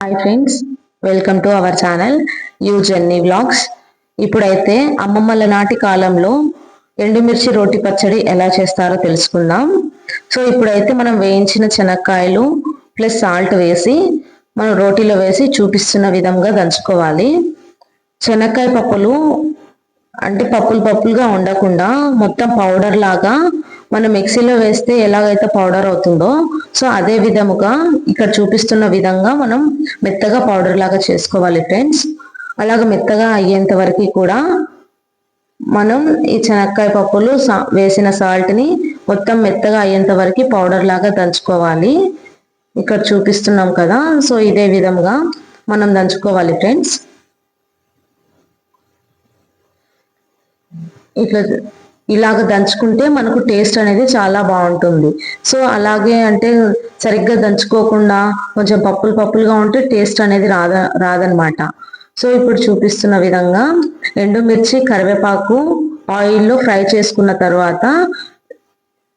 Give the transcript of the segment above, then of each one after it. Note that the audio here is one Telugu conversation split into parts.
Hi friends welcome to our channel you journey vlogs ఇప్పుడైతే అమ్మమ్మల నాటి కాలంలో ఎండుమిర్చి రోటి పచ్చడి ఎలా చేస్తారో తెలుసుకుందాం. సో ఇప్పుడైతే మనం వేయించిన శనక్కాయలు ప్లస్ సాల్ట్ వేసి మనం రోటీలో వేసి చూపిస్తున్న విధంగా దంచుకోవాలి. శనక్కాయ పప్పులు అంటే పప్పులు పప్పులుగా ఉండకుండా మొత్తం పౌడర్ లాగా మనం మిక్సీలో వేస్తే ఎలాగైతే పౌడర్ అవుతుందో సో అదే విధముగా ఇక్కడ చూపిస్తున్న విధంగా మనం మెత్తగా పౌడర్ లాగా చేసుకోవాలి ఫ్రెండ్స్ అలాగ మెత్తగా అయ్యేంత వరకు కూడా మనం ఈ శనక్కాయ పప్పులు వేసిన సాల్ట్ని మొత్తం మెత్తగా అయ్యేంత వరకు పౌడర్ లాగా దంచుకోవాలి. ఇక్కడ చూపిస్తున్నాం కదా సో ఇదే విధంగా మనం దంచుకోవాలి ఫ్రెండ్స్ ఇట్లా ఇలాగ దంచుకుంటే మనకు టేస్ట్ అనేది చాలా బాగుంటుంది. సో అలాగే అంటే సరిగ్గా దంచుకోకుండా కొంచెం పప్పులు పప్పులుగా ఉంటే టేస్ట్ అనేది రాద రాదనమాట. సో ఇప్పుడు చూపిస్తున్న విధంగా ఎండుమిర్చి కరివేపాకు ఆయిల్లో ఫ్రై చేసుకున్న తర్వాత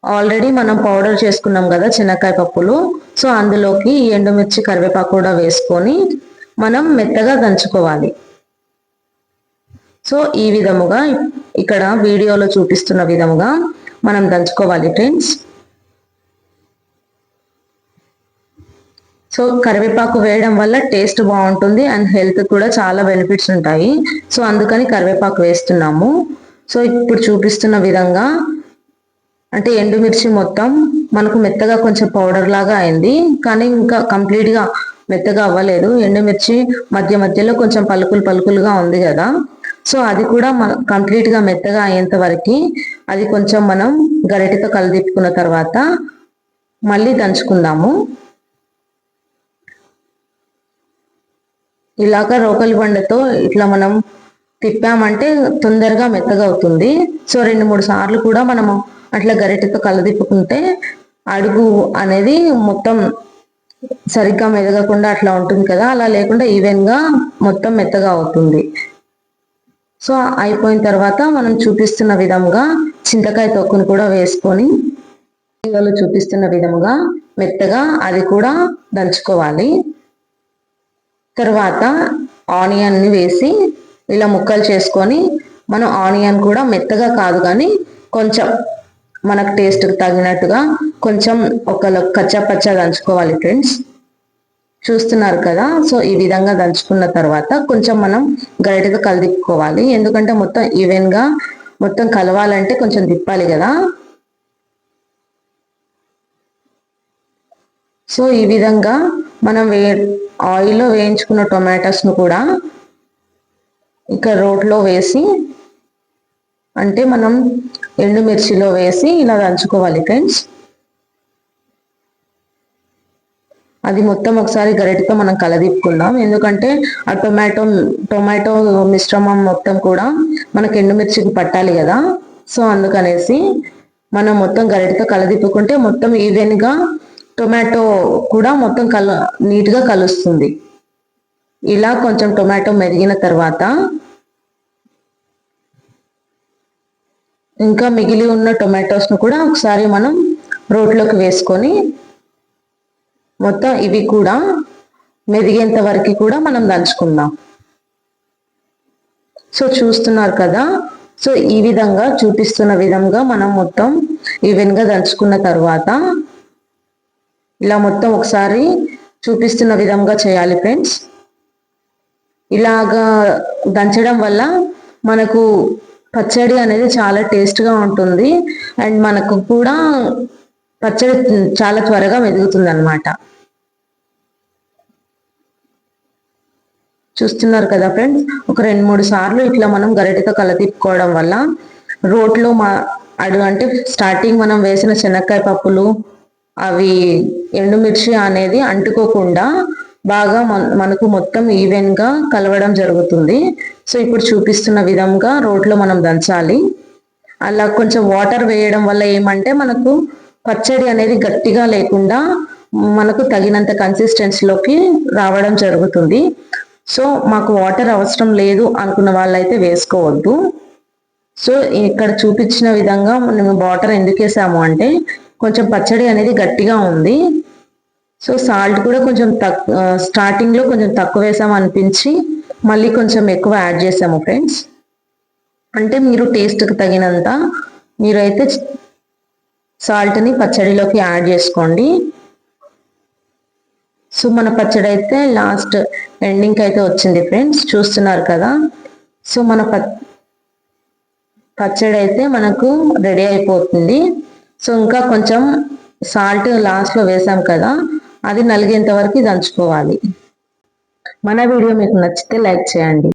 ఆల్రెడీ మనం పౌడర్ చేసుకున్నాం కదా చిన్నకాయ పప్పులు. సో అందులోకి ఈ ఎండుమిర్చి కరివేపాకు కూడా వేసుకొని మనం మెత్తగా దంచుకోవాలి. సో ఈ విధముగా ఇక్కడ వీడియోలో చూపిస్తున్న విధముగా మనం దంచుకోవాలి ఫ్రెండ్స్ సో కరివేపాకు వేయడం వల్ల టేస్ట్ బాగుంటుంది అండ్ హెల్త్ కూడా చాలా బెనిఫిట్స్ ఉంటాయి. సో అందుకని కరివేపాకు వేస్తున్నాము. సో ఇప్పుడు చూపిస్తున్న విధంగా అంటే ఎండుమిర్చి మొత్తం మనకు మెత్తగా కొంచెం పౌడర్ లాగా అయింది కానీ ఇంకా కంప్లీట్గా మెత్తగా అవ్వలేదు. ఎండుమిర్చి మధ్య మధ్యలో కొంచెం పలుకులు పలుకులుగా ఉంది కదా. సో అది కూడా కంప్లీట్గా మెత్తగా అయ్యేంత వరకు అది కొంచెం మనం గరిటెతో కలిదిప్పుకున్న తర్వాత మళ్ళీ దంచుకుందాము. ఇలాగ రోకలి బండతో ఇట్లా మనం తిప్పామంటే తొందరగా మెత్తగా అవుతుంది. సో రెండు మూడు సార్లు కూడా మనము అట్లా గరిటెతో కలదిప్పుకుంటే అడుగు అనేది మొత్తం సరిగ్గా మెదగకుండా అట్లా ఉంటుంది కదా అలా లేకుండా ఈవెన్గా మొత్తం మెత్తగా అవుతుంది. సో అయిపోయిన తర్వాత మనం చూపిస్తున్న విధంగా చింతకాయ తొక్కును కూడా వేసుకొని వీడియోలో చూపిస్తున్న విధముగా మెత్తగా అది కూడా దంచుకోవాలి. తర్వాత ఆనియన్ని వేసి ఇలా ముక్కలు చేసుకొని మనం ఆనియన్ కూడా మెత్తగా కాదు కానీ కొంచెం మనకు టేస్ట్కి తగినట్టుగా కొంచెం ఒక కచ్చా పచ్చా దంచుకోవాలి ఫ్రెండ్స్. చూస్తున్నారు కదా. సో ఈ విధంగా దంచుకున్న తర్వాత కొంచెం మనం గరిటెతో కలిదిప్పుకోవాలి. ఎందుకంటే మొత్తం ఈవెన్గా మొత్తం కలవాలంటే కొంచెం తిప్పాలి కదా. సో ఈ విధంగా మనం వే ఆయిల్లో వేయించుకున్న టొమాటోస్ను కూడా ఇక్కడ రోట్లో వేసి అంటే మనం ఎండుమిర్చిలో వేసి ఇలా దంచుకోవాలి ఫ్రెండ్స్. అది మొత్తం ఒకసారి గరిటతో మనం కలదిప్పుకుందాం ఎందుకంటే ఆ టొమాటో టొమాటో మిశ్రమం మొత్తం కూడా మనకు ఎండుమిర్చికి పట్టాలి కదా. సో అందుకనేసి మనం మొత్తం గరిటతో కలదిప్పుకుంటే మొత్తం ఈవెన్గా టొమాటో కూడా మొత్తం కల నీట్గా కలుస్తుంది. ఇలా కొంచెం టొమాటో మెరిగిన తర్వాత ఇంకా మిగిలి ఉన్న టొమాటోస్ను కూడా ఒకసారి మనం రోట్లోకి వేసుకొని మొత్తం ఇవి కూడా మెదిగేంత వరకు కూడా మనం దంచుకుందాం. సో చూస్తున్నారు కదా సో ఈ విధంగా చూపిస్తున్న విధంగా మనం మొత్తం ఈవెన్గా దంచుకున్న తర్వాత ఇలా మొత్తం ఒకసారి చూపిస్తున్న విధంగా చేయాలి ఫ్రెండ్స్. ఇలాగా దంచడం వల్ల మనకు పచ్చడి అనేది చాలా టేస్ట్గా ఉంటుంది అండ్ మనకు కూడా పచ్చడి చాలా త్వరగా మెదుగుతుంది అనమాట చూస్తున్నారు కదా ఫ్రెండ్స్ ఒక రెండు మూడు సార్లు ఇట్లా మనం గరిటెతో కలతిప్పుకోవడం వల్ల రోట్లో మా అడు అంటే స్టార్టింగ్ మనం వేసిన శనక్కాయ పప్పులు అవి ఎండుమిర్చి అనేది అంటుకోకుండా బాగా మనకు మొత్తం ఈవెన్గా కలవడం జరుగుతుంది. సో ఇప్పుడు చూపిస్తున్న విధంగా రోట్లో మనం దంచాలి. అలా కొంచెం వాటర్ వేయడం వల్ల ఏమంటే మనకు పచ్చడి అనేది గట్టిగా లేకుండా మనకు తగినంత కన్సిస్టెన్సీలోకి రావడం జరుగుతుంది. సో మాకు వాటర్ అవసరం లేదు అనుకున్న వాళ్ళైతే వేసుకోవద్దు. సో ఇక్కడ చూపించిన విధంగా మేము వాటర్ ఎందుకు వేసాము అంటే కొంచెం పచ్చడి అనేది గట్టిగా ఉంది. సో సాల్ట్ కూడా కొంచెం తక్కువ స్టార్టింగ్లో కొంచెం తక్కువ వేసాం అనిపించి మళ్ళీ కొంచెం ఎక్కువ యాడ్ చేసాము ఫ్రెండ్స్. అంటే మీరు టేస్ట్కి తగినంత మీరైతే సాల్ట్ని పచ్చడిలోకి యాడ్ చేసుకోండి. సో మన పచ్చడి అయితే లాస్ట్ ఎండింగ్కి అయితే వచ్చింది ఫ్రెండ్స్ చూస్తున్నారు కదా? సో మన పచ్చడి అయితే మనకు రెడీ అయిపోతుంది. సో ఇంకా కొంచెం సాల్ట్ లాస్ట్లో వేసాం కదా? అది నలిగేంత వరకు దంచుకోవాలి. మన వీడియో మీకు నచ్చితే లైక్ చేయండి.